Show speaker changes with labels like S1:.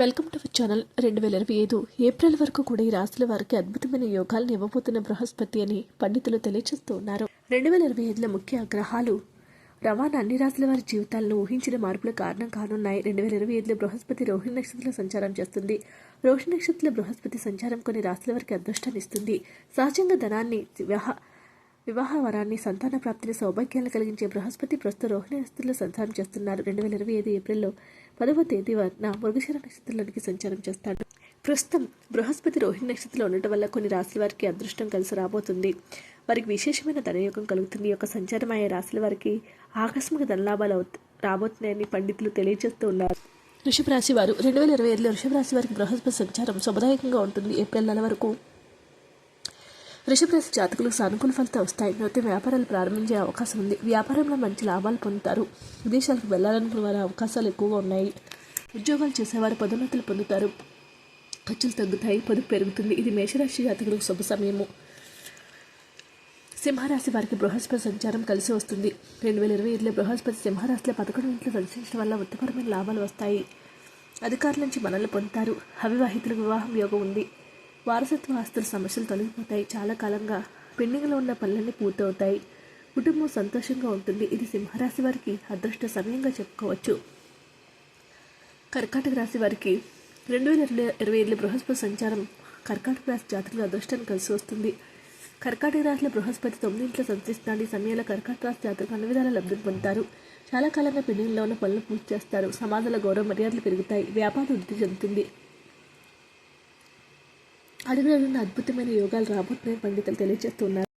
S1: Welcome to our channel రెండు వేల ఇరవై ఐదు. ఏప్రిల్ వరకు కూడా ఈ రాశుల వారికి అద్భుతమైన యోగాలను ఇవ్వబోతున్న బృహస్పతి అని పండితులు తెలియజేస్తూ ఉన్నారు. రెండు వేల ఇరవై ఐదులో ముఖ్య గ్రహాలు రవాణా అన్ని రాశుల వారి జీవితాలను ఊహించిన మార్పుల కారణం కానున్నాయి. రెండు వేల ఇరవై ఐదులో బృహస్పతి రోహిణి నక్షత్రంలో సంచారం చేస్తుంది. రోహిణి నక్షత్రంలో బృహస్పతి సంచారం కొన్ని రాశుల వారికి అదృష్టాన్ని ఇస్తుంది. సహజంగా ధనాన్ని వివాహ వివాహ వరాన్ని సంతాన ప్రాప్తిని సౌభాగ్యాలు కలిగించే బృహస్పతి ప్రస్తుత రోహిణి నక్షత్రంలో సంచారం చేస్తున్నారు రెండు వేల ఇరవై ఐదు ఏప్రిల్లో పదవ తేదీ వరన మృగశిర నక్షత్రంలోనికి సంచారం చేస్తాడు. ప్రస్తుతం బృహస్పతి రోహిణి నక్షత్రంలో ఉండటం వల్ల కొన్ని రాశుల వారికి అదృష్టం కలిసి రాబోతుంది. వారికి విశేషమైన ధనయోగం కలుగుతుంది. ఒక యొక్క సంచారం అయ్యే రాశుల వారికి ఆకస్మిక ధనలాభాలు రాబోతున్నాయని పండితులు తెలియజేస్తూ ఉన్నారు. వృషభ రాశి వారు రెండు వేల ఇరవై ఐదులో వృషభ రాశి వారికి బృహస్పతి సంచారం శుభదాయకంగా ఉంటుంది. ఏప్రిల్ నెల వరకు వృషభ జాతకులకు సానుకూల ఫలితాలు వస్తాయి. నూతన వ్యాపారాలు ప్రారంభించే అవకాశం ఉంది. వ్యాపారంలో మంచి లాభాలు పొందుతారు. విదేశాలకు వెళ్ళాలనుకునే వారి అవకాశాలు ఎక్కువగా ఉన్నాయి. ఉద్యోగాలు చేసేవారు పదోన్నతులు పొందుతారు. ఖర్చులు తగ్గుతాయి. పొదుపు పెరుగుతుంది. ఇది మేషరాశి జాతకులకు శుభ సమయము. సింహరాశి వారికి బృహస్పతి సంచారం కలిసి వస్తుంది. రెండు వేల ఇరవై ఐదులో బృహస్పతి సింహరాశిలో పదకొండు ఇంట్లో సంచరించడం వల్ల వృత్తిపరమైన లాభాలు వస్తాయి. అధికారుల నుంచి మనల్ని పొందుతారు. అవివాహితులకు వివాహం యోగం ఉంది. వారసత్వ ఆస్తుల సమస్యలు తొలగిపోతాయి. చాలా కాలంగా పెండింగ్లో ఉన్న పనులన్నీ పూర్తవుతాయి. కుటుంబం సంతోషంగా ఉంటుంది. ఇది సింహరాశి వారికి అదృష్ట సమయంగా చెప్పుకోవచ్చు. కర్కాటక రాశి వారికి రెండు వేల ఇరవై ఇరవై ఏళ్ళ బృహస్పతి సంచారం కర్కాటక రాశి జాతకుల అదృష్టాన్ని కలిసి వస్తుంది. కర్కాటక రాశిలో బృహస్పతి తొమ్మిదింట్లో సంచరిస్తాడు ఈ సమయంలో కర్కాటక రాశి జాతకులు అన్ని విధాల లబ్ధి పొందుతారు. చాలా కాలంగా పెండింగ్లో ఉన్న పనులు పూర్తి చేస్తారు. సమాజంలో గౌరవ మర్యాదలు పెరుగుతాయి. వ్యాపారం వృద్ధి చెందుతుంది. అడుగులో అద్భుతమైన యోగాలు రాబోతున్నాయి పండితులు తెలియజేస్తున్నారు.